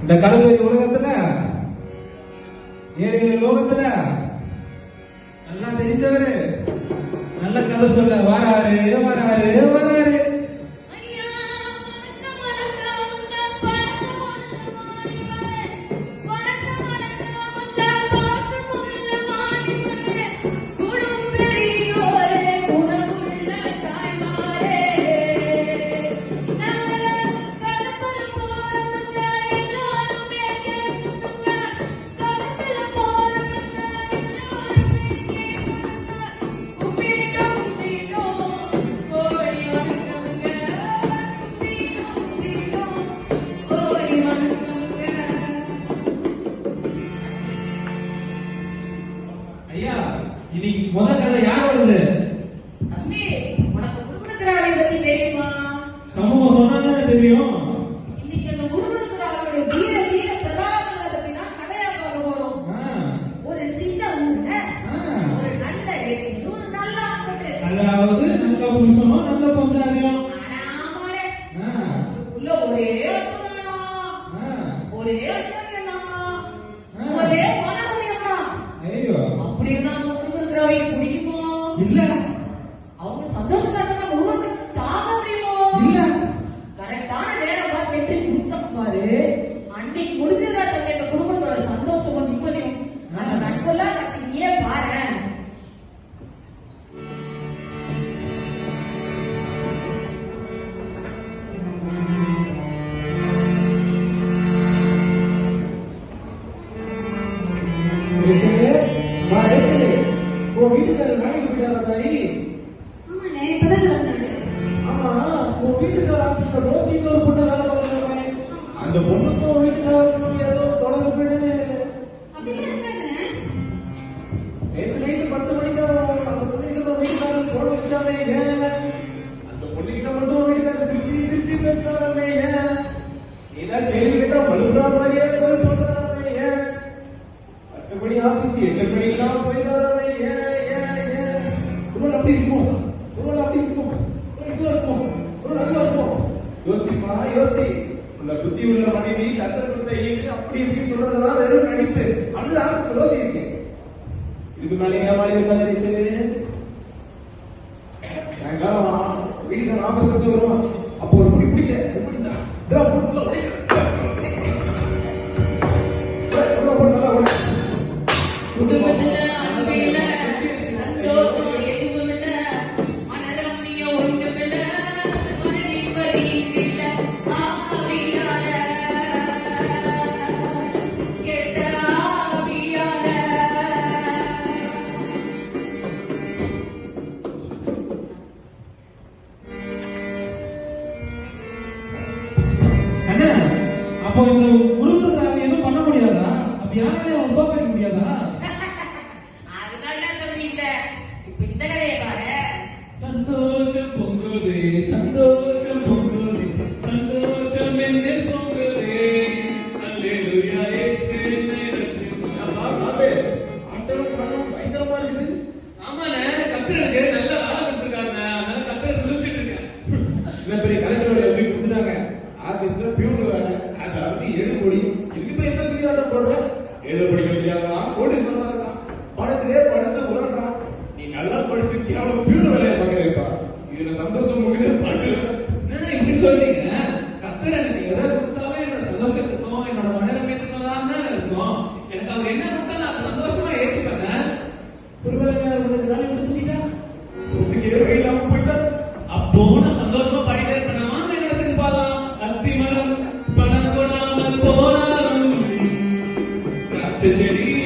இந்த கடவுள் உலகத்துல ஏழைகள் லோகத்துல நல்லா தெரிஞ்சவரு. நல்ல கதை சொல்ல. வாராரு வராரு. ஐயா இன்னைக்கு முத கதை யாரோடது தம்பி உனக்கு முருகனுக்குறாவை பத்தி தெரியுமா? சமூகம் சொன்னா தெரியும். இன்னைக்கு அந்த முருகனுக்குறாவோட வீர வீர பிரதாபங்களை பத்தி தான் கதையா பார்க்க போறோம் ஆ, ஒரு சின்ன ஊர்ல ஆ. ஒரு நல்ல இறைச்சி ஒரு நல்ல ஆண்பட்டு அதாவது நல்ல புருஷனும் நல்ல பஞ்சாதியம் ஆனாமாடே ஆ, உள்ள ஒரே அற்புதம்னா ஆ, ஒரே அற்புதம்னா ஒரே மனரமியம்னா ஐயோ அப்படி இருந்தா நம்ம முருகனுக்குறாவை பிடிக்குமோ இல்ல அவங்க சந்தோஷமா இருந்தா முருகனுக்கு தாங்க முடியுமோ? இல்ல. கரெக்டான நேரம் பார்த்து வெற்றி கொடுத்தோம் பாரு. அன்னைக்கு முடிஞ்சதா தங்க எங்க குடும்பத்தோட சந்தோஷமும் நிம்மதியும். அந்த கண்கொள்ளா காட்சி நீயே பாரு ரேச்சலே, வா தாயி? ஆமாண்ணே இப்பதான் வந்தாரு ஆமா, உன் வீட்டுக்கார ஆபீஸ்ல ரோசின்னு ஒரு பொண்ணு வேலை பார்க்கறாமே. அந்த பொண்ணுக்கும் வீட்டுக்காரருக்கும் ஏதோ நேத்து நைட்டு பத்து மணிக்கு அந்த பொண்ணுகிட்ட உன் வீட்டுக்காரர் போன் வச்சாமே ஏன்? அந்த பொண்ணுகிட்ட மட்டும் வீட்டுக்காரர் சிரிச்சு சிரிச்சு பேசுறாமே ஏன்? நீதான் கேள்வி கேட்டா மழுப்புறா மாதிரியே பதில் சொல்றாமே ஏன்? பத்து மணி ஆபீஸ்க்கு எட்டு புத்தி உள்ள மனைவி கத்தர் கொடுத்த ஈடு அப்படி இப்படின்னு சொல்றதெல்லாம் வெறும் நடிப்பு. அதுதான் ஆபீஸ்க்கு யோசி இருக்கு இதுக்கு மேலே ஏமாறி இருக்காது நினைச்சு சாயங்காலம் வீட்டுக்கு ஆபீஸ் வந்து வரும் அப்போ ஒரு முடி பிடிக்க அப்போ இந்த முருகன் எதுவும் பண்ண முடியாதா? அப்ப யாராலே அதாவது எடுபொடி இதுக்கு போய் என்ன குறியாட்டம் போடுற? ஏதோ படிக்க தெரியாதவன் கோடீஸ்வரனா இருக்கான் பணத்திலே படுத்து உருண்டான் நீ நல்லா படிச்சிருக்கியா? அவ்வளவு பியூன் வேலையை பார்க்க வைப்பா. இதுல சந்தோஷம் முகுது பாட்டு. என்னண்ணா இப்படி சொல்றீங்க? கத்தர் எனக்கு எதை கொடுத்தாலும் என்னோட சந்தோஷத்துக்கும் என்னோட மனரமியத்துக்கும் to Teddy.